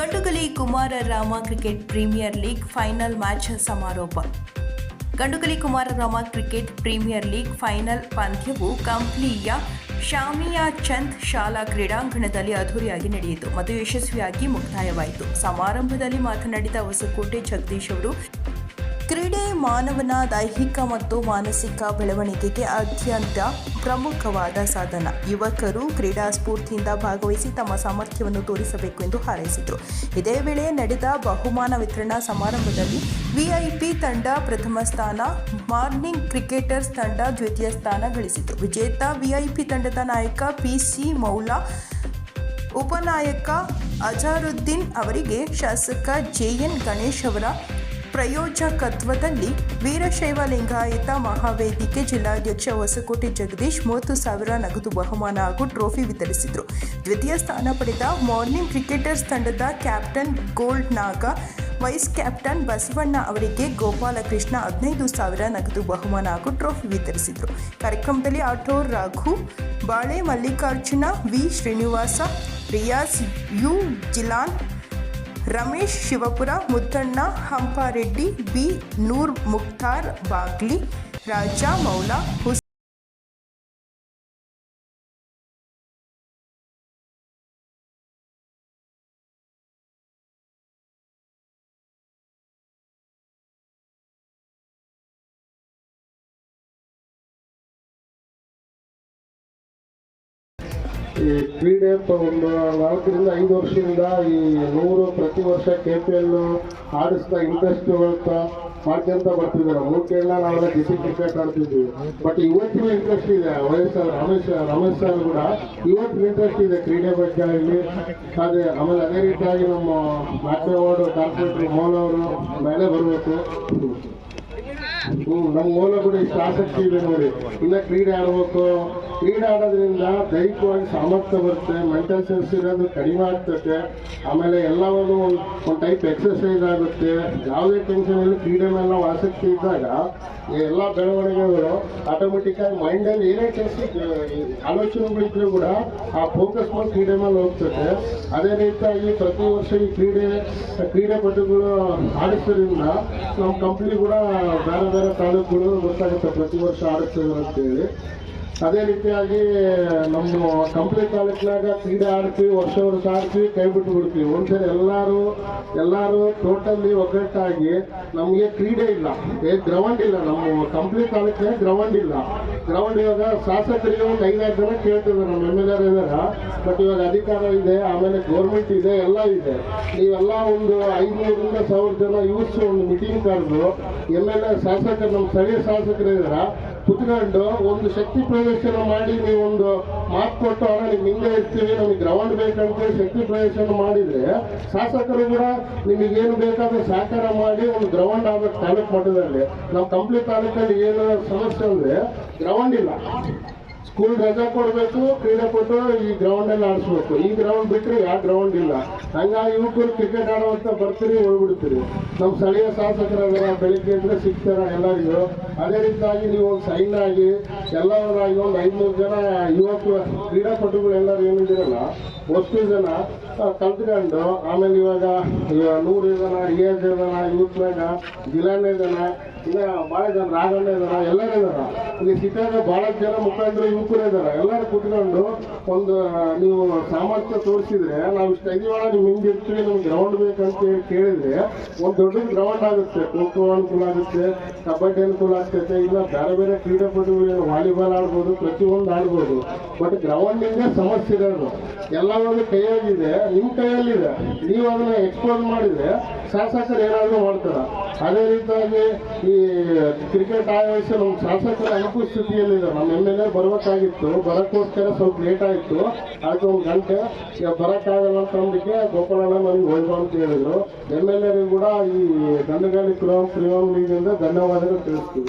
Gandugali Kumara Rama cricket premier league final match ಸಮಾರೋಪ. Gandugali Kumararama cricket premier league final ಪಂದ್ಯವು ಕಂಪ್ಲಿಯ ಶಾಮಿಯಾ ಚಂದ್ ಶಾಲಾ ಕ್ರೀಡಾಂಗಣದಲ್ಲಿ ಅಧೂರಿಯಾಗಿ ನಡೆಯಿತು. ಮತ್ತು ಯಶಸ್ವಿಯಾಗಿ ಮುಕ್ತಾಯವಾಯಿತು. ಸಮಾರಂಭದಲ್ಲಿ ಮಾತನಾಡಿದ ಹೊಸಕೋಟೆ ಜಗದೀಶ್ ಅವರು ಕ್ರೀಡೆ ಮಾನವನ ದೈಹಿಕ ಮತ್ತು ಮಾನಸಿಕ ಬೆಳವಣಿಗೆಗೆ ಅತ್ಯಂತ ಪ್ರಮುಖವಾದ ಸಾಧನ. ಯುವಕರು ಕ್ರೀಡಾ ಸ್ಫೂರ್ತಿಯಿಂದ ಭಾಗವಹಿಸಿ ತಮ್ಮ ಸಾಮರ್ಥ್ಯವನ್ನು ತೋರಿಸಬೇಕು ಎಂದು ಹಾರೈಸಿದರು. ಇದೇ ವೇಳೆ ನಡೆದ ಬಹುಮಾನ ವಿತರಣಾ ಸಮಾರಂಭದಲ್ಲಿ ವಿಐಪಿ ತಂಡ ಪ್ರಥಮ ಸ್ಥಾನ, ಮಾರ್ನಿಂಗ್ ಕ್ರಿಕೆಟರ್ಸ್ ತಂಡ ದ್ವಿತೀಯ ಸ್ಥಾನ ಗಳಿಸಿತು. ವಿಜೇತ ವಿಐಪಿ ತಂಡದ ನಾಯಕ ಪಿ ಸಿ ಮೌಲಾ, ಉಪನಾಯಕ ಅಜಾರುದ್ದೀನ್ ಅವರಿಗೆ ಶಾಸಕ ಜೆ ಎನ್ ಗಣೇಶ್ ಅವರ ಪ್ರಯೋಜಕತ್ವದಲ್ಲಿ ವೀರಶೈವ ಲಿಂಗಾಯತ ಮಹಾವೇದಿಕೆ ಜಿಲ್ಲಾಧ್ಯಕ್ಷ ಹೊಸಕೋಟೆ ಜಗದೀಶ್ ಮೂವತ್ತು ಸಾವಿರ ನಗದು ಬಹುಮಾನ ಹಾಗೂ ಟ್ರೋಫಿ ವಿತರಿಸಿದರು. ದ್ವಿತೀಯ ಸ್ಥಾನ ಪಡೆದ ಮಾರ್ನಿಂಗ್ ಕ್ರಿಕೆಟರ್ಸ್ ತಂಡದ captain Gold Naga vice captain Basavanna ಅವರಿಗೆ ಗೋಪಾಲಕೃಷ್ಣ ಹದಿನೈದು ಸಾವಿರ ನಗದು ಬಹುಮಾನ ಹಾಗೂ ಟ್ರೋಫಿ ವಿತರಿಸಿದರು. ಕಾರ್ಯಕ್ರಮದಲ್ಲಿ auto Raghu, Bale Mallikarjuna, V Srinivasa Riyaz U Jilan Ramesh Shivapura Muttanna Hampareddy B Noor Mukhtar Bagli Raja Moula ಹುಸ್ ಈ ಕ್ರೀಡೆ ಒಂದು ನಾಲ್ಕರಿಂದ ಐದು ವರ್ಷದಿಂದ ಈ ನೂರು ಪ್ರತಿ ವರ್ಷ ಕೆ ಪಿ ಎಲ್ ಆಡಿಸ್ತಾ ಇಂಟ್ರೆಸ್ಟ್ ಮಾಡ್ಕೊಂತ ಬರ್ತಿದ್ದಾರೆ. ಮೂರ್ಕೆಲ್ಲ ನಾವೆಲ್ಲ ಜಿಸಿ ಕ್ರಿಕೆಟ್ ಆಡ್ತಿದ್ವಿ ಬಟ್ ಇವತ್ತಿನ ಇಂಟ್ರೆಸ್ಟ್ ಇದೆ. ವಯಸ್ಸು ರಮೇಶ್ ರಮೇಶ್ ಸರ್ ಕೂಡ ಇವತ್ತಿನ ಇಂಟ್ರೆಸ್ಟ್ ಇದೆ ಕ್ರೀಡೆ ಬಗ್ಗೆ ಆಗಲಿ ಅದೇ ಆಮೇಲೆ ಅದೇ ರೀತಿಯಾಗಿ ನಮ್ಮ ಮಾಧ್ಯಮವಾರ್ಡ್ ಕಾರ್ಪೊರೇಟರ್ ಮೋಹನ್ ಅವರು ಮೇಲೆ ಬರಬೇಕು. ಹ್ಞೂ ನಮ್ಮ ಮೂಲ ಕೂಡ ಇಷ್ಟು ಆಸಕ್ತಿ ಇದೆ ನೋಡಿ. ಇನ್ನ ಕ್ರೀಡೆ ಆಡ್ಬೇಕು. ಕ್ರೀಡೆ ಆಡೋದ್ರಿಂದ ದೈಹಿಕವಾಗಿ ಸಾಮರ್ಥ್ಯ ಬರುತ್ತೆ ಮೆಂಟಲ್ ಸೆನ್ಸ್ ಇರೋದು ಕಡಿಮೆ ಆಗ್ತದೆ, ಆಮೇಲೆ ಎಲ್ಲವೂ ಒಂದು ಒಂದು ಟೈಪ್ ಎಕ್ಸಸೈಸ್ ಆಗುತ್ತೆ, ಯಾವುದೇ ಟೆನ್ಷನ್ ಇಲ್ಲ ಕ್ರೀಡೆ ಮೇಲೆ ಆಸಕ್ತಿ ಇದ್ದಾಗ ಎಲ್ಲ ಬೆಳವಣಿಗೆಗಳು ಆಟೋಮೆಟಿಕ್ಕಾಗಿ ಮೈಂಡಲ್ಲಿ ಏನೇ ಕೆಲಸ ಆಲೋಚನೆಗಳಿದ್ರು ಕೂಡ ಆ ಫೋಕಸ್ ಮಾಡಿ ಕ್ರೀಡೆ ಮೇಲೆ ಹೋಗ್ತದೆ. ಅದೇ ರೀತಿಯಾಗಿ ಪ್ರತಿ ವರ್ಷ ಈ ಕ್ರೀಡೆ ಕ್ರೀಡಾಪಟುಗಳು ಆಡಿಸೋದ್ರಿಂದ ನಮ್ಮ ಕಂಪ್ನಿ ಕೂಡ ಬೇರೆ ಬೇರೆ ತಾಲೂಕುಗಳು ಗೊತ್ತಾಗುತ್ತೆ ಪ್ರತಿ ವರ್ಷ ಆಡಿಸ್ತಿದ್ರು ಅಂತೇಳಿ. ಅದೇ ರೀತಿಯಾಗಿ ನಮ್ಮ ಕಂಪ್ಲಿ ತಾಲೂಕಿನಾಗ ಕ್ರೀಡೆ ಆಡ್ತೀವಿ ವರ್ಷ ವರ್ಷ ಆಡ್ತೀವಿ, ಕೈ ಬಿಟ್ಟು ಬಿಡ್ತೀವಿ. ಒಂದ್ಸರಿ ಎಲ್ಲರೂ ಎಲ್ಲರೂ ಟೋಟಲಿ ಒಗ್ಗಟ್ಟಾಗಿ ನಮಗೆ ಕ್ರೀಡೆ ಇಲ್ಲ. ಏ ಗ್ರೌಂಡ್ ಇಲ್ಲ. ನಮ್ಮ ಕಂಪ್ಲಿ ತಾಲೂಕಿನಾಗ ಗ್ರೌಂಡ್ ಇಲ್ಲ. ಗ್ರೌಂಡ್ ಇವಾಗ ಶಾಸಕರಿಗೆ ಒಂದು ಐದಾರು ಜನ ಕೇಳ್ತಿದ್ದಾರೆ. ನಮ್ಮ ಎಂ ಎಲ್ ಎರ್ ಇದಾರ. ಬಟ್ ಇವಾಗ ಅಧಿಕಾರ ಇದೆ, ಆಮೇಲೆ ಗೌರ್ಮೆಂಟ್ ಇದೆ, ಎಲ್ಲ ಇದೆ. ನೀವೆಲ್ಲ ಒಂದು ಐನೂರಿಂದ ಸಾವಿರ ಜನ ಯೂತ್ಸ್ ಒಂದು ಮೀಟಿಂಗ್ ಕರೆದು ಎಂ ಎಲ್ ಎ ಶಾಸಕರು, ನಮ್ಮ ಸ್ಥಳೀಯ ಶಾಸಕರು ಇದಾರ. ಕುತ್ಕೊಂಡು ಒಂದು ಶಕ್ತಿ ಪ್ರದರ್ಶನ ಮಾಡಿ ನೀವು ಒಂದು ಮಾತು ಕೊಟ್ಟು, ಅಣ್ಣ, ನಿಮ್ಗೆ ಹಿಂಗೆ ಇರ್ತೀವಿ, ನಮಗೆ ಗ್ರೌಂಡ್ ಬೇಕಂತೇಳಿ ಶಕ್ತಿ ಪ್ರದರ್ಶನ ಮಾಡಿದ್ರೆ ಶಾಸಕರು ಕೂಡ ನಿಮಗೇನು ಬೇಕಾದ್ರೂ ಸಹಕಾರ ಮಾಡಿ ಒಂದು ಗ್ರೌಂಡ್ ಆಗಬೇಕು ತಾಲೂಕು ಮಟ್ಟದಲ್ಲಿ. ನಮ್ಮ ಕಂಪ್ಲಿ ತಾಲೂಕಲ್ಲಿ ಏನು ಸಮಸ್ಯೆ ಅಂದ್ರೆ ಗ್ರೌಂಡ್ ಇಲ್ಲ. ಸ್ಕೂಲ್ ರಜಾ ಕೊಡಬೇಕು ಕ್ರೀಡಾಪಟು ಈ ಗ್ರೌಂಡ್ ಅಲ್ಲಿ ಆಡಿಸ್ಬೇಕು. ಈ ಗ್ರೌಂಡ್ ಬಿಟ್ಟರೆ ಯಾವ ಗ್ರೌಂಡ್ ಇಲ್ಲ. ಹಂಗಾಗಿ ಯುವಕರು ಕ್ರಿಕೆಟ್ ಆಡುವಂತ ಬರ್ತೀರಿ ಹೋಗ್ಬಿಡ್ತೀರಿ ನಮ್ಮ ಸ್ಥಳೀಯ ಶಾಸಕರಾಗ ಬೆಳಿಗ್ಗೆ ಅಂದ್ರೆ ಸಿಗ್ತಾರ ಎಲ್ಲರಿಗೂ. ಅದೇ ರೀತಿಯಾಗಿ ನೀವು ಒಂದು ಸೈನ್ ಆಗಿ ಎಲ್ಲವರಾಗಿ ಒಂದು ಐದ್ನೂರು ಜನ ಯುವಕರು ಕ್ರೀಡಾಪಟುಗಳು ಎಲ್ಲರೂ ಏನಿದಿರಲ್ಲ ಅಷ್ಟು ಜನ ಕಲ್ತ್ಕೊಂಡು, ಆಮೇಲೆ ಇವಾಗ ನೂರು ಜನ ಏಳು ಜನ ಯೂತ್ ಮ್ಯಾಗ ಜಿಲಾನ್ ಇದಾನ ಇಲ್ಲ ಭಾಳ ಜನ ರಾಘಣ್ಣ ಇದಾರ, ಎಲ್ಲರೂ ಇದಾರ. ಇಲ್ಲಿ ಸಿಟಿಯಾಗ ಭಾಳ ಜನ ಮುಖಂಡರು, ಯುವಕರು ಇದಾರ. ಎಲ್ಲರೂ ಕುತ್ಕೊಂಡು ಒಂದು, ನೀವು ಸಾಮರ್ಥ್ಯ ತೋರಿಸಿದ್ರೆ, ನಾವು ಇಷ್ಟು ಇದೀವಲ್ಲ ನೀವು ಹಿಂಗಿರ್ತೀವಿ ನಮ್ಗೆ ಗ್ರೌಂಡ್ ಬೇಕಂತ ಹೇಳಿ ಕೇಳಿದ್ರೆ, ಒಂದು ದೊಡ್ಡ ಗ್ರೌಂಡ್ ಆಗುತ್ತೆ. ಖೋ ಖೋ ಅನುಕೂಲ ಆಗುತ್ತೆ, ಕಬಡ್ಡಿ ಅನುಕೂಲ ಆಗ್ತೈತೆ, ಇಲ್ಲ ಬೇರೆ ಬೇರೆ ಕ್ರೀಡಾಪಟುಗಳು ವಾಲಿಬಾಲ್ ಆಡ್ಬೋದು, ಪ್ರತಿಯೊಂದು ಆಡ್ಬೋದು. ಬಟ್ ಗ್ರೌಂಡಿಂದ ಸಮಸ್ಯೆ ಇರೋದು. ಎಲ್ಲವನ್ನು ಕೈಯಾಗಿದೆ ನಿಮ್ಮ ಕೈಯಲ್ಲಿದೆ. ನೀವು ಅದನ್ನ ಎಕ್ಸ್ಪೋಸ್ ಮಾಡಿದ್ರೆ ಶಾಸಕರು ಏನಾದರೂ ಮಾಡ್ತಾರ. ಅದೇ ರೀತಿಯಾಗಿ ಈ ಕ್ರಿಕೆಟ್ ಆಯೋಜಿಸಿ ನಮ್ಮ ಶಾಸಕರ ಅನುಪಸ್ಥಿತಿಯಲ್ಲಿದೆ. ನಮ್ಮ ಎಂ ಎಲ್ ಎ ಬರಬೇಕಾಗಿತ್ತು. ಬರೋಕ್ಕೋಸ್ಕರ ಸ್ವಲ್ಪ ಲೇಟ್ ಆಯಿತು. ಅದಕ್ಕೆ ಒಂದು ಗಂಟೆ ಬರೋಕ್ಕಾಗಲ್ಲ ಅಂತ ಅಂದಕ್ಕೆ ಗೋಪಾಲಣ್ಣ ನನಗೆ ಹೋಯ್ತು ಅಂತ ಹೇಳಿದ್ರು. ಎಂ ಎಲ್ ಎರಿಗೂ ಕೂಡ ಈ ಕ್ರಮ ಪ್ರಿಯಂ ಲೀಗಿಂದ ಧನ್ಯವಾದಗಳು ತಿಳಿಸ್ತೀವಿ.